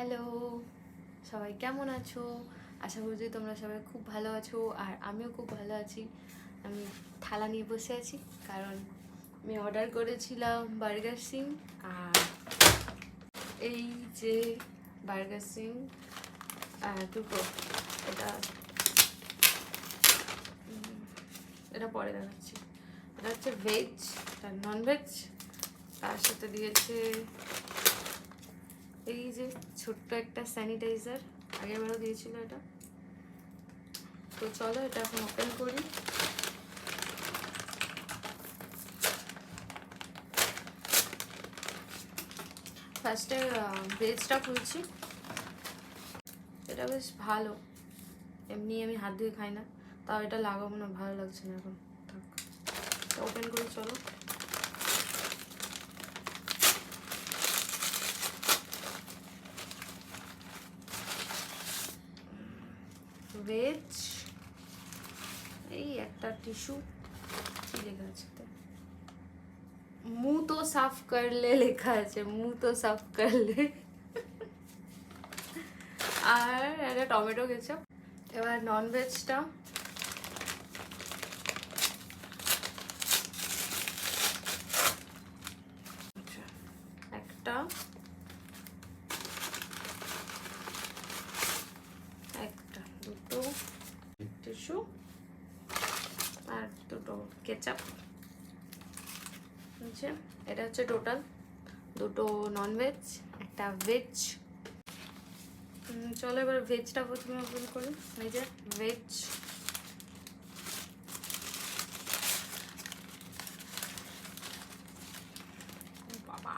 Hello. সবাই কেমন আছো? আশা করছি তোমরা সবাই খুব ভালো আছো আর আমিও খুব ভালো আছি। আমি থালা নিয়ে বসে আছি কারণ আমি অর্ডার করেছিলাম বার্গার সিং আর এই যে বার্গার সিং দুটো। এটা এটা পরে দেখাচ্ছি। এটা হচ্ছে ভেজ আর নন ভেজ তার সাথে দিয়েছে এই যে ছোট্ট একটা স্যানিটাইজার আগেরবারও দিয়েছিল এটা। তো চলো এটা এখন ওপেন করি। ফার্স্টে ভেজটা খুলছি। এটা বেশ ভালো। এমনি আমি হাত ধুয়ে খাই না। তাও এটা লাগাবো না, ভালো লাগছে না এখন। ওপেন করি, চলো। ভেজ এই একটা টিস্যু লেখা আছে মু তো সাফ করলে লেখা আছে মু তো সাফ করলে। আর একটা টমেটো গেছে এবার ননভেজটা আচ্ছা। একটা। কেচাপ। আচ্ছা এটা হচ্ছে টোটাল। দুটো নন ভেজ একটা ভেজ চলো এবার ভেজটা প্রথমে ওপেন করি। এই যে ভেজ বাবা!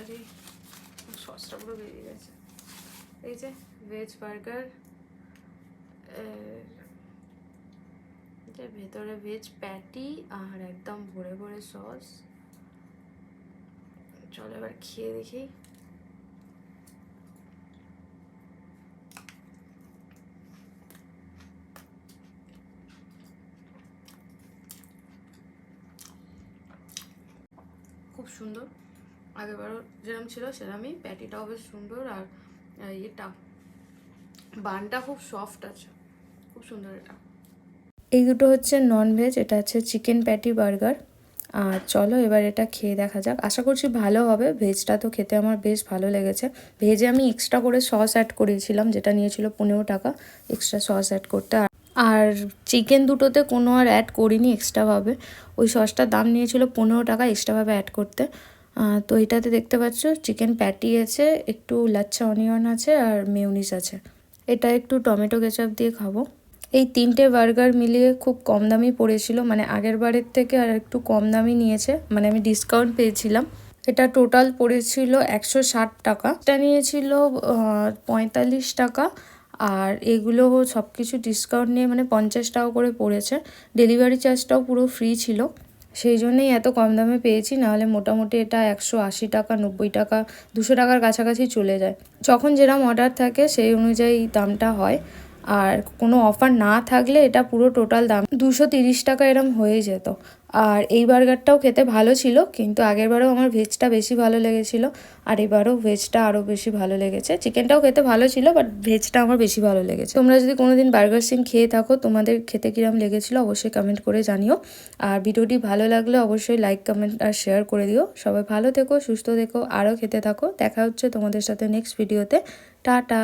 আরে, সসটা পুরো বেরিয়ে গেছে। এই যে ভেজ বার্গার যে ভেতরে ভেজ প্যাটি আর একদম ভরে ভরে সস চলো এবার খেয়ে দেখি। খুব সুন্দর। আগেবারও যেরকম ছিল সেরকমই প্যাটিটাও বেশ সুন্দর আর ইয়েটা বানটা খুব সফট আছে। খুব সুন্দর এটা। এই দুটো হচ্ছে নন ভেজ এটা হচ্ছে চিকেন প্যাটি বার্গার আর চলো এবার এটা খেয়ে দেখা যাক। আশা করছি ভালো হবে। ভেজটা তো খেতে আমার বেশ ভালো লেগেছে। ভেজে আমি এক্সট্রা করে সস অ্যাড করেছিলাম, যেটা নিয়েছিল পনেরো টাকা। এক্সট্রা সস অ্যাড করতে। আর- আর চিকেন দুটোতে কোনো আর অ্যাড করিনি এক্সট্রাভাবে ওই সসটার দাম নিয়েছিল পনেরো টাকা এক্সট্রাভাবে অ্যাড করতে। তো এটাতে দেখতে পাচ্ছ চিকেন প্যাটি আছে, একটু লাচ্ছা অনিয়ন আছে, আর মেউনিস আছে। এটা একটু টমেটো কেচাপ দিয়ে খাব। এই তিনটে বার্গার মিলিয়ে খুব কম দামি পড়েছিল মানে আগের বারের থেকে আর একটু কম দামি নিয়েছে মানে আমি ডিসকাউন্ট পেয়েছিলাম। এটা টোটাল পড়েছিল একশো ষাট টাকা। এটা নিয়েছিল পঁয়তাল্লিশ টাকা, আর এগুলো সব কিছু ডিসকাউন্ট নিয়ে মানে পঞ্চাশ টাকা করে পড়েছে। ডেলিভারি চার্জটাও পুরো ফ্রি ছিল। সেই জন্যই এত কম দামে পেয়েছি, নাহলে মোটামুটি এটা একশো আশি টাকা, নব্বই টাকা, দুশো টাকার কাছাকাছি চলে যায়। যখন যেরকম অর্ডার থাকে, সেই অনুযায়ী দামটা হয়। আর কোনো অফার না থাকলে এটা পুরো টোটাল দাম দুশো তিরিশ টাকা এরম হয়ে যেত। আর এই বার্গারটাও খেতে ভালো ছিল, কিন্তু আগেরবারও আমার ভেজটা বেশি ভালো লেগেছিল, আর এবারও ভেজটা আরও বেশি ভালো লেগেছে। চিকেনটাও খেতে ভালো ছিল বাট ভেজটা আমার বেশি ভালো লেগেছে। তোমরা যদি কোনোদিন বার্গার সিং খেয়ে থাকো, তোমাদের খেতে কিরম লেগেছিলো অবশ্যই কমেন্ট করে জানিও। আর ভিডিওটি ভালো লাগলে অবশ্যই লাইক কমেন্ট আর শেয়ার করে দিও। সবাই ভালো থেকো, সুস্থ থেকো আরও খেতে থাকো। দেখা হচ্ছে তোমাদের সাথে নেক্সট ভিডিওতে টাটা!